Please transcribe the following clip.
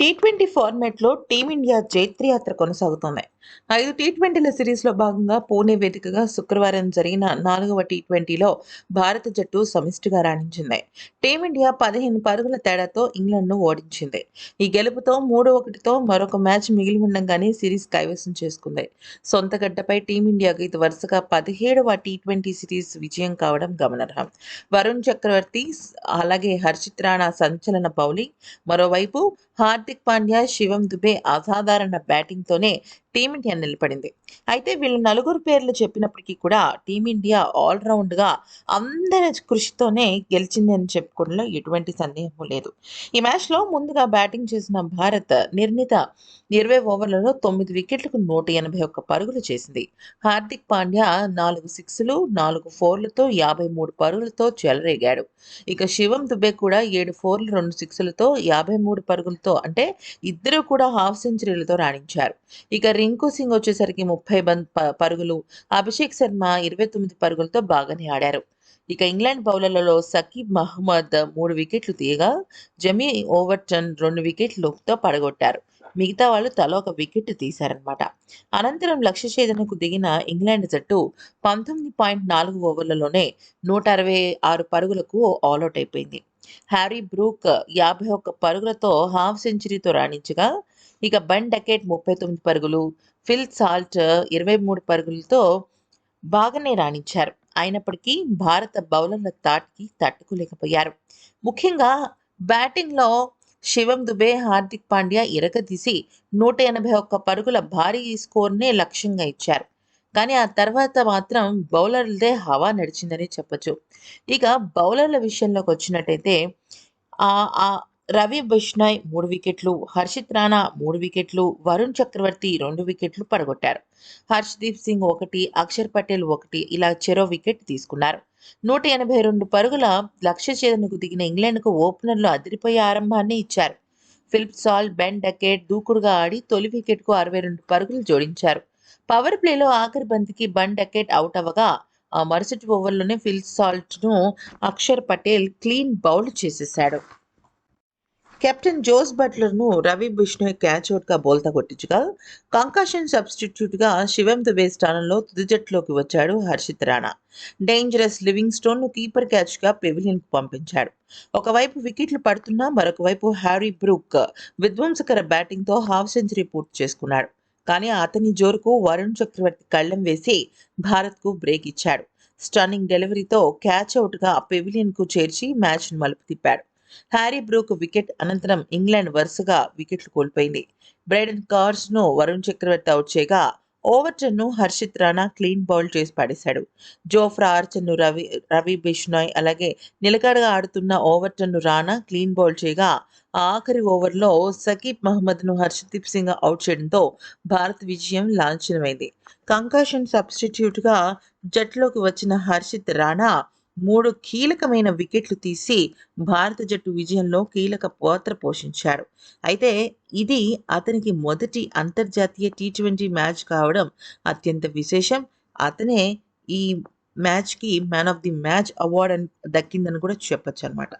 Tea twenty ఫార్మాట్లో team India జైత్రయాత్ర కొనసాగుతోంది. ఐదు టీ ట్వంటీల సిరీస్లో భాగంగా పూణే వేదికగా శుక్రవారం జరిగిన నాలుగవ టీ ట్వంటీలో భారత జట్టు సమిష్టిగా రాణించింది. టీమిండియా పదిహేను పరుగుల తేడాతో ఇంగ్లాండ్ను ఓడించింది. ఈ గెలుపుతో మూడు ఒకటితో మరొక మ్యాచ్ మిగిలి ఉండగానే సిరీస్ కైవసం చేసుకుంది. సొంత గడ్డపై టీమిండియాకు ఇది వరుసగా పదిహేడవ టీ ట్వంటీ సిరీస్ విజయం కావడం గమనార్హం. వరుణ్ చక్రవర్తి అలాగే హర్షిత్ రాణా సంచలన బౌలింగ్. మరోవైపు హార్దిక్ పాండ్యా శివం దుబే అసాధారణ బ్యాటింగ్తోనే టీమిండియా నిలబడింది. అయితే వీళ్ళు నలుగురు పేర్లు చెప్పినప్పటికీ కూడా టీమిండియా ఆల్రౌండ్గా అందరి కృషితోనే గెలిచింది అని చెప్పుకోవడంలో ఎటువంటి సందేహం లేదు. ఈ మ్యాచ్లో ముందుగా బ్యాటింగ్ చేసిన భారత్ నిర్ణీత ఇరవై ఓవర్లలో తొమ్మిది వికెట్లకు నూట ఎనభై ఒక్క పరుగులు చేసింది. హార్దిక్ పాండ్యా నాలుగు సిక్స్లు నాలుగు ఫోర్లతో యాభై మూడు పరుగులతో చెలరేగాడు. ఇక శివం దుబే కూడా ఏడు ఫోర్లు రెండు సిక్స్లతో యాభై మూడు పరుగులతో అంటే ఇద్దరు కూడా హాఫ్ సెంచరీలతో రాణించారు. ఇక రింకు సింగ్ వచ్చేసరికి ముప్పై బంద్ పరుగులు అభిషేక్ శర్మ ఇరవై తొమ్మిది పరుగులతో బాగానే ఆడారు. ఇక ఇంగ్లాండ్ బౌలర్లలో సకీబ్ మహమ్మద్ మూడు వికెట్లు తీయగా జమీ ఓవర్టన్ రెండు వికెట్లతో పడగొట్టారు. మిగతా వాళ్ళు తల ఒక వికెట్ తీశారనమాట అనంతరం లక్ష్య ఛేదనకు దిగిన ఇంగ్లాండ్ జట్టు పంతొమ్మిది పాయింట్ నాలుగు ఓవర్లలోనే నూట అరవై ఆరు పరుగులకు ఆల్అౌట్ అయిపోయింది. హ్యారీ బ్రూక్ యాభై ఒక్క పరుగులతో హాఫ్ సెంచరీతో రాణించగా ఇక బన్ డకెట్ ముప్పై తొమ్మిది పరుగులు ఫిల్ సాల్ట్ ఇరవై మూడు పరుగులతో బాగానే రాణించారు. అయినప్పటికీ భారత బౌలర్ల తాటికి తట్టుకోలేకపోయారు. ముఖ్యంగా బ్యాటింగ్లో శివం దుబే హార్దిక్ పాండ్యా ఇరగదీసి నూట ఎనభై ఒక్క పరుగుల భారీ స్కోర్నే లక్ష్యంగా ఇచ్చారు. కానీ ఆ తర్వాత మాత్రం బౌలర్లదే హవా నడిచిందని చెప్పొచ్చు. ఇక బౌలర్ల విషయంలోకి వచ్చినట్టయితే ఆ ఆ రవి బిష్నాయ్ మూడు వికెట్లు హర్షిత్ రాణా మూడు వికెట్లు వరుణ్ చక్రవర్తి రెండు వికెట్లు పడగొట్టారు. హర్షదీప్ సింగ్ ఒకటి అక్షర్ పటేల్ ఒకటి ఇలా చెరో వికెట్ తీసుకున్నారు. నూట ఎనభై రెండు పరుగుల లక్ష్య చేదనకు దిగిన ఇంగ్లాండ్కు ఓపెనర్లు అదిరిపోయే ఆరంభాన్ని ఇచ్చారు. ఫిలిప్ సాల్ బెన్ డకెట్ దూకుడుగా ఆడి తొలి వికెట్కు అరవై రెండు పరుగులు జోడించారు. పవర్ ప్లేలో ఆఖరి బంతికి బన్ డకెట్ అవుట్ అవ్వగా ఆ మరుసటి ఓవర్లోనే ఫిల్ సాల్ట్ను అక్షర్ పటేల్ క్లీన్ బౌల్ చేసేశాడు. కెప్టెన్ జోస్ బట్లర్ను రవి బిష్ణోయ్ క్యాచ్ అవుట్గా బోల్తా కొట్టించగా కంకాషన్ సబ్స్టిట్యూట్గా శివం దుబే స్థానంలో తుది జట్టులోకి వచ్చాడు హర్షిత్ రాణా. డేంజరస్ లివింగ్ స్టోన్ను కీపర్ క్యాచ్గా పెవిలియన్కు పంపించాడు. ఒకవైపు వికెట్లు పడుతున్నా మరొక వైపు హ్యారీ బ్రూక్ విధ్వంసకర బ్యాటింగ్తో హాఫ్ సెంచరీ పూర్తి చేసుకున్నాడు. కానీ అతని జోరుకు వరుణ్ చక్రవర్తి కళ్ళెం వేసి భారత్కు బ్రేక్ ఇచ్చాడు. స్టన్నింగ్ డెలివరీతో క్యాచ్ అవుట్గా పెవిలియన్కు చేర్చి మ్యాచ్ను మలుపు తిప్పాడు. హ్యారీ బ్రూక్ వికెట్ అనంతరం ఇంగ్లాండ్ వరుసగా వికెట్లు కోల్పోయింది. బ్రైడన్ కార్స్ను వరుణ్ చక్రవర్తి అవుట్ చేయగా ఓవర్టన్ను హర్షిత్ రాణా క్లీన్ బౌల్ చేసి పడేశాడు. జోఫ్రా ఆర్చన్ను రవి రవి బిష్నాయ్ అలాగే నిలకడగా ఆడుతున్న ఓవర్టన్ను రాణా క్లీన్ బౌల్ చేయగా ఆఖరి ఓవర్లో సకీబ్ మహమ్మద్ను హర్షదీప్ సింగ్ అవుట్ చేయడంతో భారత్ విజయం లాంఛనమైంది. కంకాషన్ సబ్స్టిట్యూట్గా జట్టులోకి వచ్చిన హర్షిత్ రాణా మూడు కీలకమైన వికెట్లు తీసి భారత జట్టు విజయంలో కీలక పాత్ర పోషించాడు అయితే ఇది అతనికి మొదటి అంతర్జాతీయ టీ ట్వంటీ మ్యాచ్ కావడం అత్యంత విశేషం. అతనే ఈ మ్యాచ్కి man of the match award అని దక్కిందని కూడా చెప్పచ్చు అనమాట